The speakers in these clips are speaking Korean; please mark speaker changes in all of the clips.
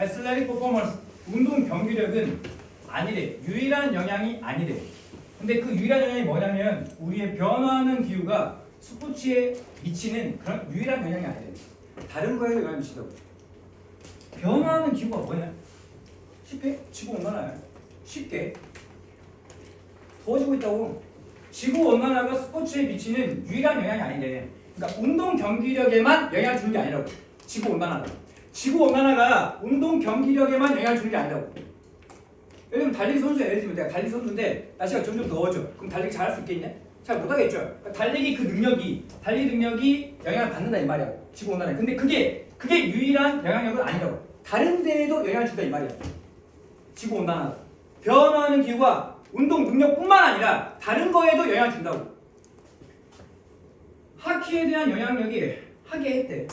Speaker 1: athletic performance 운동 경기력은 아니래. 유일한 영향이 아니래. 근데 그 유일한 영향이 뭐냐면 우리의 변화하는 기후가 스포츠에 미치는 그런 유일한 영향이 아니래. 다른 거에 영향을 미치다고. 변화하는 기후가 뭐냐? 쉽게 지구 온난화야. 쉽게 더워지고 있다고. 지구 온난화가 스포츠에 미치는 유일한 영향이 아니래. 그러니까 운동 경기력에만 영향을 주는 게 아니라고. 지구 온난화가. 지구 온난화가 운동 경기력에만 영향을 주는 게 아니라고. 예를 들면 달리기 선수 예를 들면 내가 달리기 선수인데 날씨가 점점 더워져. 그럼 달리기 잘할 수 있겠냐? 잘 못하겠죠. 그러니까 달리기 그 능력이 달리기 능력이 영향을 받는다 이 말이야. 지구 온난화. 근데 그게 그게 유일한 영향력은 아니라고. 다른 데에도 영향을 준다 이 말이야. 지구 온난화. 변화하는 기후가 운동 능력뿐만 아니라 다른 거에도 영향을 준다고. 하키에 대한 영향력이 하게 했대.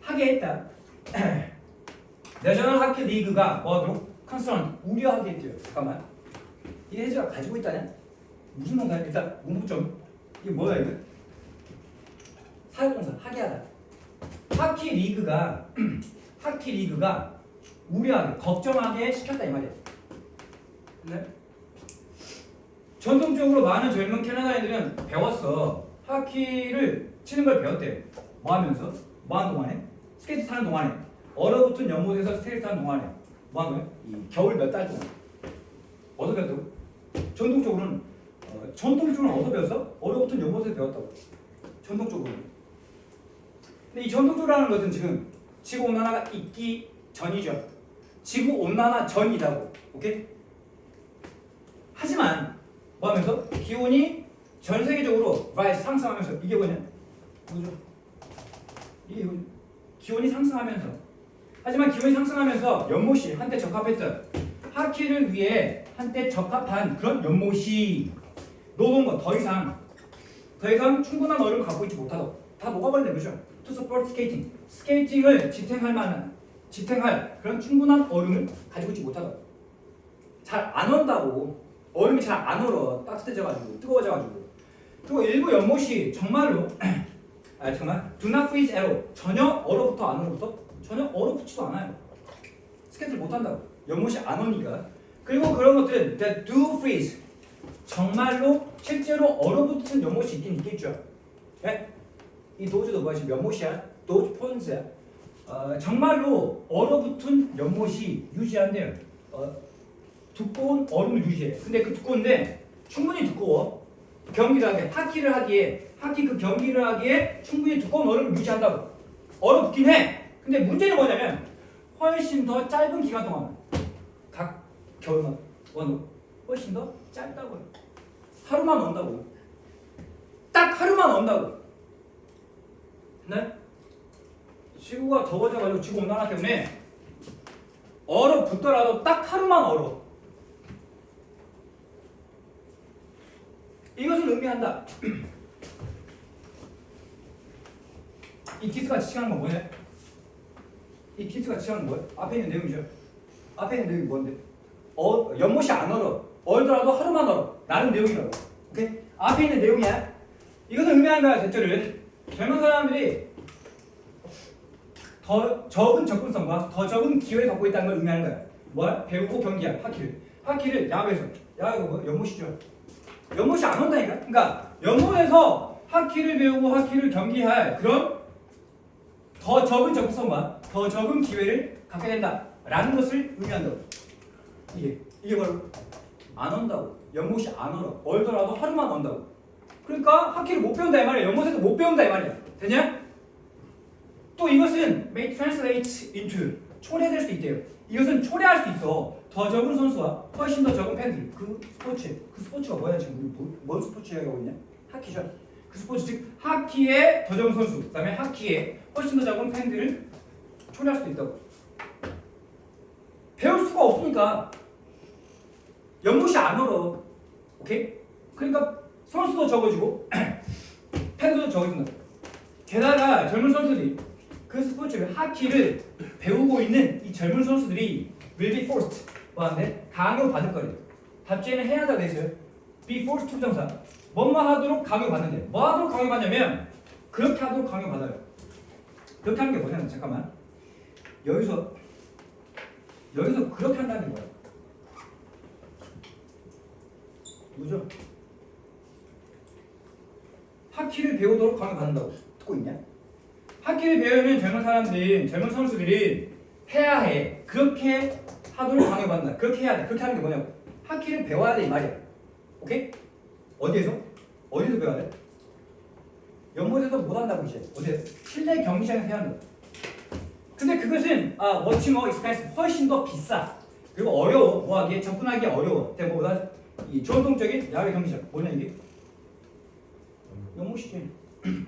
Speaker 1: 하게 했다. 내셔널 하키 리그가 뭐도 컨선 우려하게 했대요. 잠깐만. 이 해주가 가지고 있다냐? 무슨 동사야? 일단 문부점 이게 뭐야 이거? 사역동사 하게 하다. 하키 리그가 하키 리그가 우려하게 걱정하게 시켰다 이 말이야. 네? 전통적으로 많은 젊은 캐나다인들은 배웠어. 하키를 치는 걸 배웠대. 뭐 하면서? 뭐 하는 동안에? 스케이트 타는 동안에. 얼어붙은 연못에서 타는 동안에. 뭐 하는 거야? 이 겨울 몇 달 동안. 어디서 배웠다고? 전통적으로는 어, 전통적으로는 어디서 배웠어? 얼어붙은 연못에서 배웠다고. 전통적으로. 근데 이 전통적으로라는 것은 지금 지구 온난화가 있기 전이죠. 지구 온난화 전이라고. 오케이? 하지만 뭐 하면서 기온이 전 세계적으로 rise 상승하면서 이게 뭐냐? 뭐죠? 이게 기온이 상승하면서 하지만 기온이 상승하면서 연못이 한때 적합했던 하키를 위해 한때 적합한 그런 연못이 녹은 거더 이상 더 이상 충분한 얼음을 갖고 있지 못하다고 다 녹아버린다 그죠? To support skating. 스케이팅을 지탱할 만한 지탱할 그런 충분한 얼음을 가지고 있지 못하다고 잘안 온다고. 얼음이 잘 안 얼어. 따뜻해져가지고 뜨거워져가지고. 그리고 일부 연못이 정말로 아 잠깐만. Do not freeze at all. 전혀 얼어붙어 안 얼어붙어 전혀 얼어붙지도 않아요 스케이트를 못 한다고 연못이 안 오니까 그리고 그런 것들은 that do freeze 정말로 실제로 얼어붙은 연못이 있긴 있겠죠 예? 이 도주도 뭐야 지금 연못이야 도주 폰즈야 어, 정말로 얼어붙은 연못이 유지한대요 어, 두꺼운 얼음을 유지해. 근데 그 두꺼운데 충분히 두꺼워. 경기를 하기에 하키를 하기에 하키 그 경기를 하기에 충분히 두꺼운 얼음을 유지한다고. 얼어붙긴 해. 근데 문제는 뭐냐면 훨씬 더 짧은 기간 동안 각 겨울만 원으로 훨씬 더 짧다고요. 하루만 온다고. 딱 하루만 온다고. 네? 지구가 더워져가지고 지구 온난화 때문에 얼어 붙더라도 딱 하루만 얼어. 이것을 의미한다. 이 키스가 지칭하는 건 뭐냐? 이 키스가 지칭하는 건 뭐야? 앞에 있는 내용이죠. 앞에 있는 내용이 뭔데? 어, 연못이 안 얼어. 얼더라도 하루만 얼어. 라는 내용이라고. 오케이? 앞에 있는 내용이야. 이것을 의미하는 거야, 대체를. 젊은 사람들이 더 적은 접근성과 더 적은 기회를 갖고 있다는 걸 의미하는 거야. 뭐야? 배우고 경기야, 하키를. 하키를 야외에서. 야외가 뭐? 연못이죠. 연못이 안 온다니까. 그러니까 연못에서 하키를 배우고 하키를 경기할 그런 더 적은 접근성과 더 적은 기회를 갖게 된다라는 것을 의미한다고. 이게 이게 바로 안 온다고. 연못이 안 얼어. 얼더라도 하루만 온다고. 그러니까 하키를 못 배운다 이 말이야. 연못에서 못 배운다 이 말이야. 되냐? 또 이것은 may translate into 초래될 수 있대요. 이것은 초래할 수 있어. 더 적은 선수와 훨씬 더 적은 팬들. 그 스포츠. 그 스포츠가 뭐야 지금 뭐, 뭔 스포츠 이야기하고 있냐? 하키죠. 그 스포츠 즉 하키의 더 적은 선수. 그다음에 하키의 훨씬 더 적은 팬들을 초래할 수도 있다고. 배울 수가 없으니까 연못이 안 얼어. 오케이? 그러니까 선수도 적어지고 팬들도 적어진다. 게다가 젊은 선수들이 그 스포츠 하키를 배우고 있는 이 젊은 선수들이 will be forced 뭐하는데 강요 받을 거래요. 답지에는 해야 한다고 돼 있어요. Be forced to 정사 뭐뭐 하도록 강요받는데 뭐 하도록 강요받냐면 그렇게 하도록 강요받아요. 그렇게 하는 게 뭐냐면 잠깐만 여기서 여기서 그렇게 한다는 거야. 뭐죠? 하키를 배우도록 강요받는다고 듣고 있냐? 하키를 배우는 젊은 사람들이 젊은 선수들이 해야 해 그렇게 하도록 강요받는다 그렇게 해야 돼 그렇게 하는 게 뭐냐고 하키를 배워야 돼 이 말이야 오케이? 어디에서? 어디서 배워야 돼? 연못에서 못 한다고 이제 어디에? 실내 경기장에서 해야 한다 근데 그것은 아 워치머 익스펜스 훨씬 더 비싸 그리고 어려워 뭐하기에 접근하기 어려워 대보다 이 전통적인 야외 경기장 뭐냐 이게? 연못이지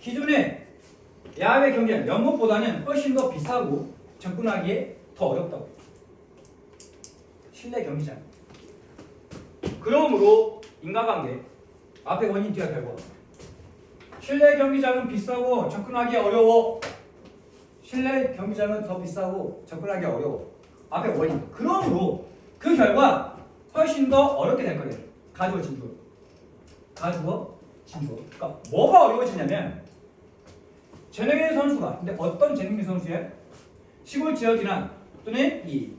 Speaker 1: 기존의 야외 경기장 연못보다는 훨씬 더 비싸고 접근하기에 더 어렵다고 실내 경기장 그러므로 인과관계 앞에 원인 뒤에 결과 실내 경기장은 비싸고 접근하기 어려워. 실내 경기장은 더 비싸고 접근하기 어려워. 앞에 원인. 그러므로 그 결과 훨씬 더 어렵게 될 거예요. 가주어 진주어 가주어 진주어 그러니까 뭐가 어려워지냐면 재능인 선수가 근데 어떤 재능인 선수야? 시골 지역이나 또는 이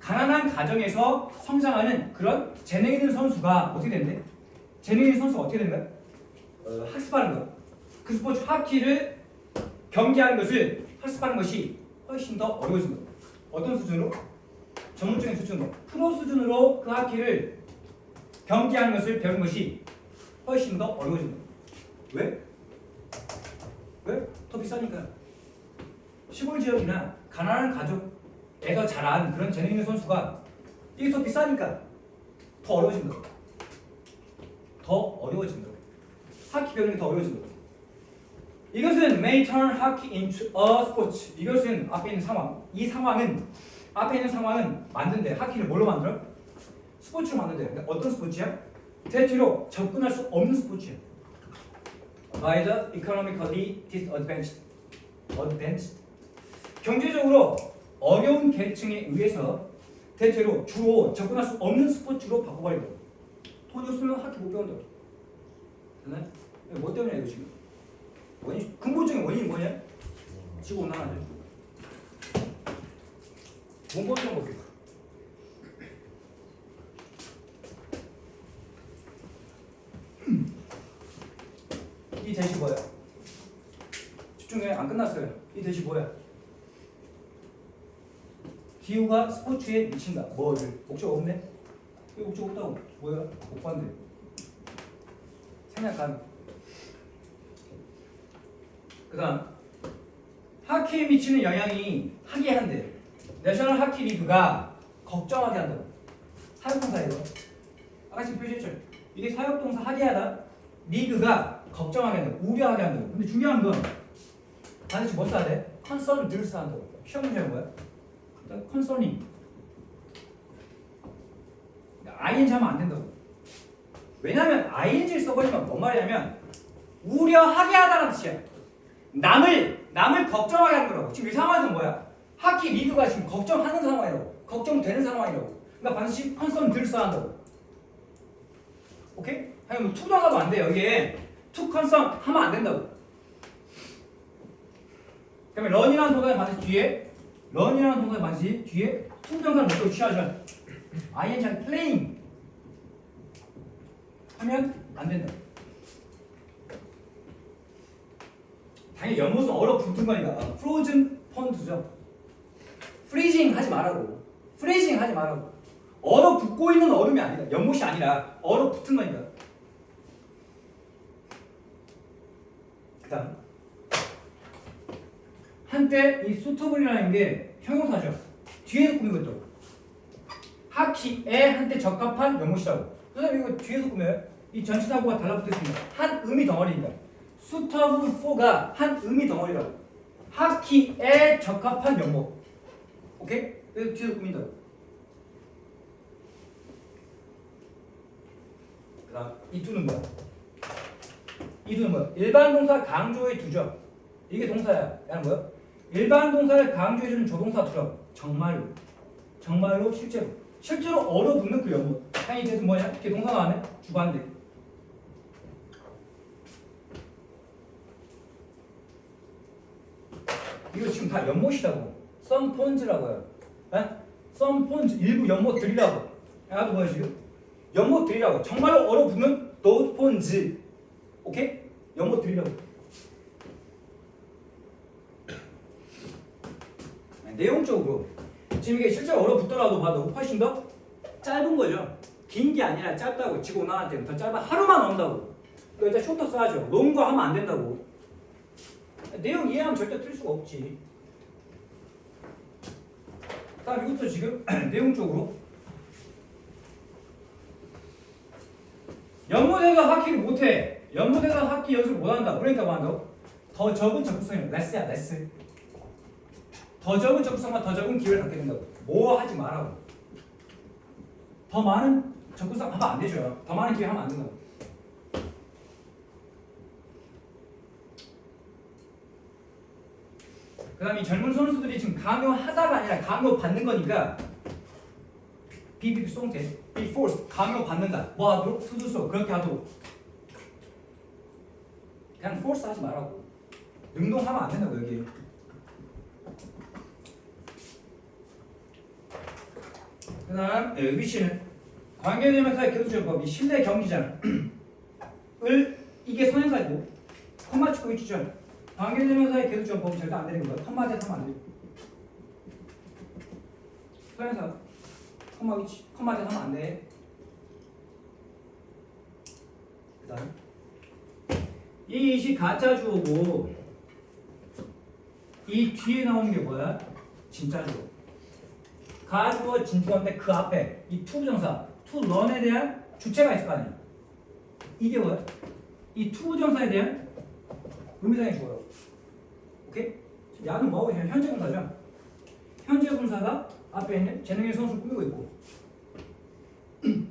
Speaker 1: 가난한 가정에서 성장하는 그런 재능 있는 선수가 어떻게 된대? 재능 있는 선수가 어떻게 되는 거야? 어, 학습하는 거. 그 스포츠 하키를 경기하는 것을 학습하는 것이 훨씬 더 어려워진 거. 어떤 수준으로? 전문적인 수준으로. 프로 수준으로 그 하키를 경기하는 것을 배우는 것이 훨씬 더 어려워진 거. 왜? 왜? 더 비싸니까. 시골 지역이나 가난한 가족 에서 자란 그런 재능 있는 선수가 이게 더 비싸니까 더 어려워진다. 더 어려워진다. 하키 배우는 게 더 어려워진다. 이것은 may turn hockey into a sport. 이것은 앞에 있는 상황. 이 상황은 앞에 있는 상황은 만든대. 하키를 뭘로 만들어? 스포츠로 만든대. 근데 어떤 스포츠야? 대체로 접근할 수 없는 스포츠야. by the economically disadvantaged. advantaged. 경제적으로 어려운 계층에 의해서 대체로 주로 접근할 수 없는 스포츠로 바꿔버리고 돈이 없으면 하키 못 배운다. 됐나요? 뭐 때문에 이거 지금? 원인 근본적인 원인이 뭐냐? 지구 온난화죠. 원본적 볼게요. 이 대시 뭐야? 집중해 안 끝났어요. 이 대시 뭐야? 기후가 스포츠에 미친다. 뭐를? 목적 없네? 왜 목적 없다고? 뭐야? 못 봤네. 생략한. 그다음 하키에 미치는 영향이 하게 한대. 내셔널 하키 리그가 걱정하게 한다고. 사역동사예요. 아까 지금 표시했죠. 이게 사역동사 하게 하다. 리그가 걱정하게 한다고. 우려하게 한다고. 근데 중요한 건 반드시 뭐 써야 돼? 컨선 늘 써야 한다고. 시험 문제는 뭐야? 일단 컨서닝. 그러니까 ing 하면 안 된다고. 왜냐면 ing를 써버리면 뭔 말이냐면 우려하게 하다는 뜻이야. 남을 남을 걱정하게 하는 거라고. 지금 이 상황에서 뭐야? 하키 리그가 지금 걱정하는 상황이라고. 걱정되는 상황이라고. 그러니까 반드시 컨선 들 써야 한다고. 오케이? 아니 뭐 투도 하면 안 돼. 여기에 투 컨선 하면 안 된다고. 그다음에 런이라는 동사는 반드시 뒤에 런이라는 동사는 반드시 뒤에 투정사를 목적으로 취하죠. ing playing 하면 안 된다. 당연히 연못은 얼어붙은 거니까 프로즌 펀드죠. 프리징 하지 말라고. 프리징 하지 말라고. 얼어붙고 있는 얼음이 아니다. 연못이 아니라 얼어붙은 거니까. 그다음 한때 이 수터블이라는 게 형용사죠. 뒤에서 꾸미고 있다고. 하키에 한때 적합한 연못이라고. 선생님 이거 뒤에서 꾸며요. 이 전치사구가 달라붙어 있습니다. 한 의미 덩어리입니다. 수터브 4가 한 의미 덩어리라고. 하키에 적합한 연못. 오케이? 뒤에서 꾸민다고. 그다음 이 두는 뭐야? 이 두는 뭐야? 일반 동사 강조의 두죠. 이게 동사야. 얘는 뭐야? 일반 동사를 강조해주는 조동사 두라고. 정말로. 정말로 실제로. 실제로 얼어붙는 그 연못. 향이 대해서 뭐냐? 이렇게 동사 나왔네? 주관대. 이거 지금 다 연못이라고. 썬폰즈라고 해요. 에? some phones 일부 연못들이라고. 나도 뭐야 지금? 연못들이라고. 정말로 얼어붙는 phones. 오케이? 연못들이라고. 내용적으로 지금 이게 실제로 얼어붙더라도 봐도 훨씬 더 짧은 거죠. 긴 게 아니라 짧다고 지고 나한테는 더 짧아 하루만 온다고. 그 일단 쇼터 써야죠. 롱거 하면 안 된다고. 내용 이해하면 절대 틀 수가 없지. 다음 이것도 지금 내용적으로 연못에서 하키를 못해. 연못에서 하키 연습을 못한다. 그러니까 뭐 한다고? 더 적은 적극성이 레스야 레스. 더 적은 적극성과 더 적은 기회를 갖게 된다고. 뭐 하지 말라고. 더 많은 적극성 하면 안 되죠. 더 많은 기회 하면 안 된다고. 그 다음 이 젊은 선수들이 지금 강요하다가 아니라 강요 받는 거니까 비비비 송태 비 force 강요 받는다. 뭐 하도록 수두서 그렇게 하도록 그냥 force 하지 말라고. 능동하면 안 된다고 여기. 그 다음 예, 위치는 관계대명사의 교수적법 이 실내 경기장 을 이게 선행사고 컴마 축구 위치죠. 관계대명사의 교수적법 절대 안 되는 거야. 컴마 대서 하면 안 돼. 선행사 컴마 위치 컴마 대서 하면 안 돼. 그 다음 이 이시 가짜 주어고 이 뒤에 나오는 게 뭐야? 진짜 주어. 가주어 진주어인데 그 앞에 이 투부정사 투런에 대한 주체가 있을 거 아니야. 이게 뭐야? 이 투부정사에 대한 의미상의 주어요. 오케이? 야는 뭐하고 있냐? 현재 분사죠. 현재 분사가 앞에 있는 재능의 선수를 꾸미고 있고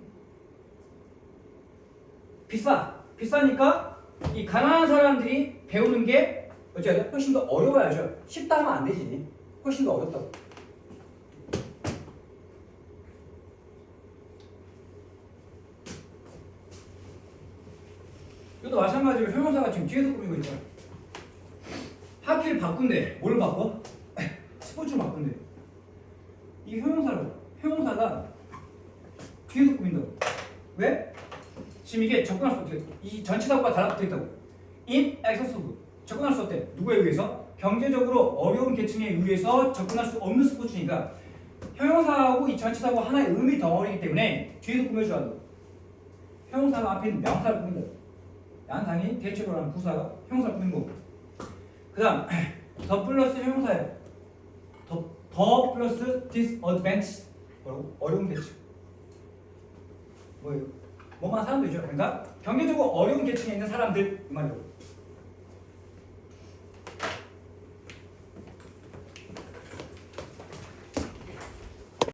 Speaker 1: 비싸 비싸니까 이 가난한 사람들이 배우는 게 돼? 훨씬 더 어려워야죠. 쉽다 하면 안 되지. 훨씬 더 어렵다고. 이것도 마찬가지로 형용사가 지금 뒤에서 꾸미고 있잖아. 하키를 바꾼대. 뭘 바꿔? 스포츠로 바꾼대. 이 형용사로. 형용사가 뒤에서 꾸민다고. 왜? 지금 이게 접근할 수 없게 이 전치사구가 달라붙어 있다고. in excess of 접근할 수 없대. 누구에 의해서? 경제적으로 어려운 계층에 의해서 접근할 수 없는 스포츠니까 형용사하고 이 전치사구 하나의 의미 덩어리이기 때문에 뒤에서 꾸며줘야 돼. 형용사가 앞에 있는 명사를 꾸민다. 양상이 대체로라는 부사가 형용사를 꾸민 거고. 그 다음 더 플러스 형용사예요. 더, 더 플러스 disadvantage 뭐라고? 어려운 계층. 뭐예요? 뭐만 사람들이죠. 그러니까 경제적으로 어려운 계층에 있는 사람들 이 말이고.